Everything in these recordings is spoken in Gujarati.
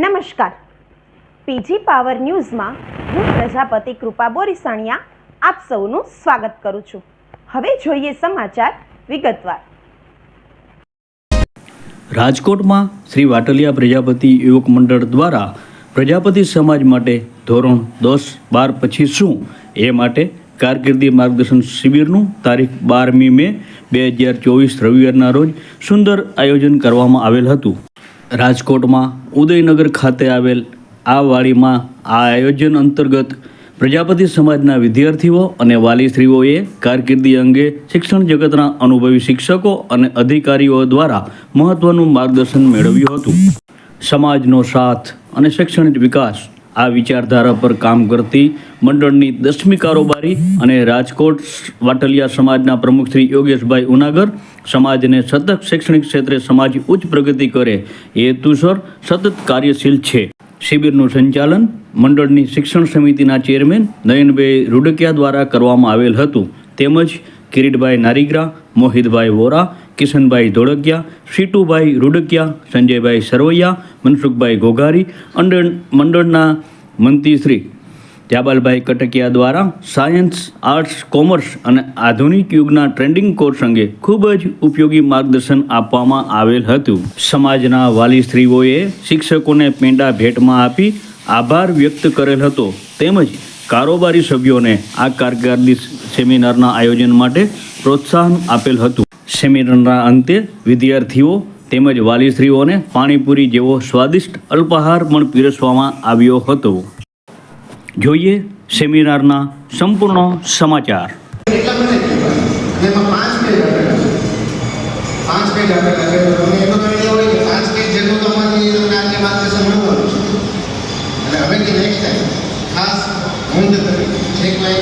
નમસ્કાર. પીજી પાવર ન્યૂઝમાં હું પ્રજાપતિ કૃપા બોરીસાણિયા આપ સૌનું સ્વાગત કરું છું. હવે જોઈએ સમાચાર વિગતવાર. રાજકોટમાં શ્રી વાટલિયા પ્રજાપતિ યુવક મંડળ દ્વારા પ્રજાપતિ સમાજ માટે ધોરણ દસ બાર પછી શું? એ માટે કારકિર્દી માર્ગદર્શન શિબિરનું તારીખ બારમી મે બે હજાર ચોવીસ રવિવારના રોજ સુંદર આયોજન કરવામાં આવેલ હતું. રાજકોટમાં ઉદયનગર ખાતે આવેલ આ વાડીમાં આ આયોજન અંતર્ગત પ્રજાપતિ સમાજના વિદ્યાર્થીઓ અને વાલીશ્રીઓએ કારકિર્દી અંગે શિક્ષણ જગતના અનુભવી શિક્ષકો અને અધિકારીઓ દ્વારા મહત્વનું માર્ગદર્શન મેળવ્યું હતું. સમાજનો સાથ અને શૈક્ષણિક વિકાસ આ વિચારધારા પર કામ કરતી મંડળની દસમી કારોબારી અને રાજકોટ વાટલિયા સમાજના પ્રમુખ શ્રી યોગેશભાઈ ઉનાગર સમાજને સતત શૈક્ષણિક ક્ષેત્રે સમાજ ઉચ્ચ પ્રગતિ કરે એ હેતુસર સતત કાર્યશીલ છે. શિબિરનું સંચાલન મંડળની શિક્ષણ સમિતિના ચેરમેન નયનભાઈ રૂડકિયા દ્વારા કરવામાં આવેલ હતું. તેમજ કિરીટભાઈ નારીગ્રા, મોહિતભાઈ વોરા કિશનભાઈ ધોળકિયા, સીટુભાઈ રૂડકિયા, સંજયભાઈ સરવૈયા, મનસુખભાઈ ઘોઘારી મંડળ મંડળના મંત્રીશ્રી જાબાલભાઈ કટકિયા દ્વારા સાયન્સ, આર્ટ્સ, કોમર્સ અને આધુનિક યુગના ટ્રેન્ડિંગ કોર્સ અંગે ખૂબ જ ઉપયોગી માર્ગદર્શન આપવામાં આવેલ હતું. સમાજના વાલી સ્ત્રીઓએ શિક્ષકોને પેંડા ભેટમાં આપી આભાર વ્યક્ત કરેલ હતો. તેમજ કારોબારી સભ્યોને આ કારકિર્દી સેમિનારના આયોજન માટે પ્રોત્સાહન આપેલ હતું. સેમિનારના અંતે વિદ્યાર્થીઓ તેમજ વાલીશ્રીઓને પાણીપુરી જેવો સ્વાદિષ્ટ અલ્પાહાર પણ પીરસવામાં આવ્યો હતો જોઈએ સેમિનારના સંપૂર્ણ સમાચાર પાંચ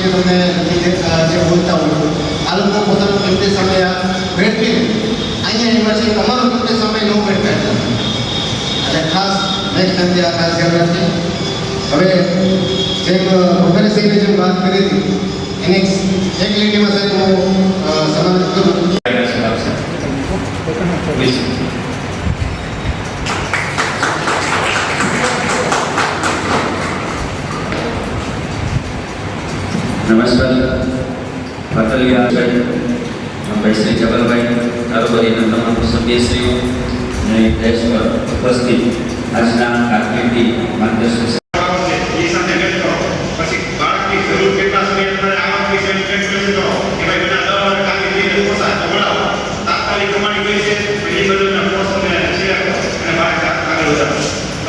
તમને જે બોલતા હોય આ લોકો પોતાનો કિંમતી સમય આ ભેટવી અહીંયા એમાં છે તમારો કિંમતી સમય ન ભેટતા એટલે ખાસ નેક્સ્ટ ટાઈમથી આ ખાસ ધ્યાન રાખીએ હવે જેમ વગેરે સિંહની જેમ વાત કરી હતી એની એક- એક લીટીમાં સાહેબ હું અ, સમાવેશ કરું નમસ્કાર પાતળિયા ભાઈ શ્રી જબલભાઈ કારોબારીના તમામ સભ્યશ્રીઓ અને દેશ પર ઉપસ્થિત આજના કારકિર્દી કરો પછી બાળકની જરૂર કેટલા સમય અંદર આવક વિશે કરો કે ભાઈ બધા દર વાર કારકિર્દીને પોસાય તો મળાવો તાત્કાલિક કમાણી કઈ છે એ બધું કોર્સ તમે શેર કરો અને બાળક આગળ વધારો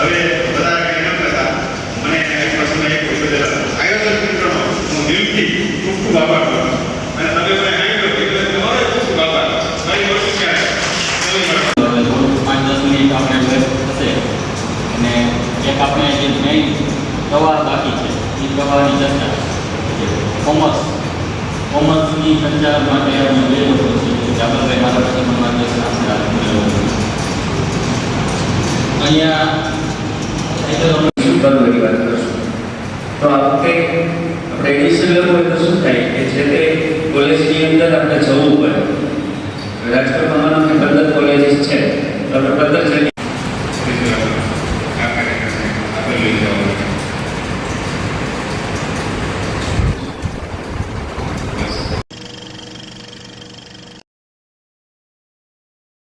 હવે બધા કંઈ ન કરતા મને એક પ્રશ્ન એક પૂછ્યો છે આયોજન મિત્રનો હું દિલથી ખૂબ ખૂબ આભાર કરું છું. અને તમે મને આયોજન એટલે તમારો ખૂબ ખૂબ આભાર મારી વસ્તુ ક્યારે ચલો મિનિટ આપણે વેસ્ટ થશે અને એક આપણે જે મેઇન દવા બાકી છે, એ દવાની ચર્ચા. કોમર્સ. કોમર્સની ચર્ચા માટે અમે બે લોકો છે જાગરભાઈ મારા આ અહીંયા સુપરવરી વાત કરશું તો આ હોય તો શું થાય? કે જે તે કોલેજની અંદર આપણે જવું પડે. રાજકોટમાં અમારા પંદર કોલેજીસ છે. તો આપણે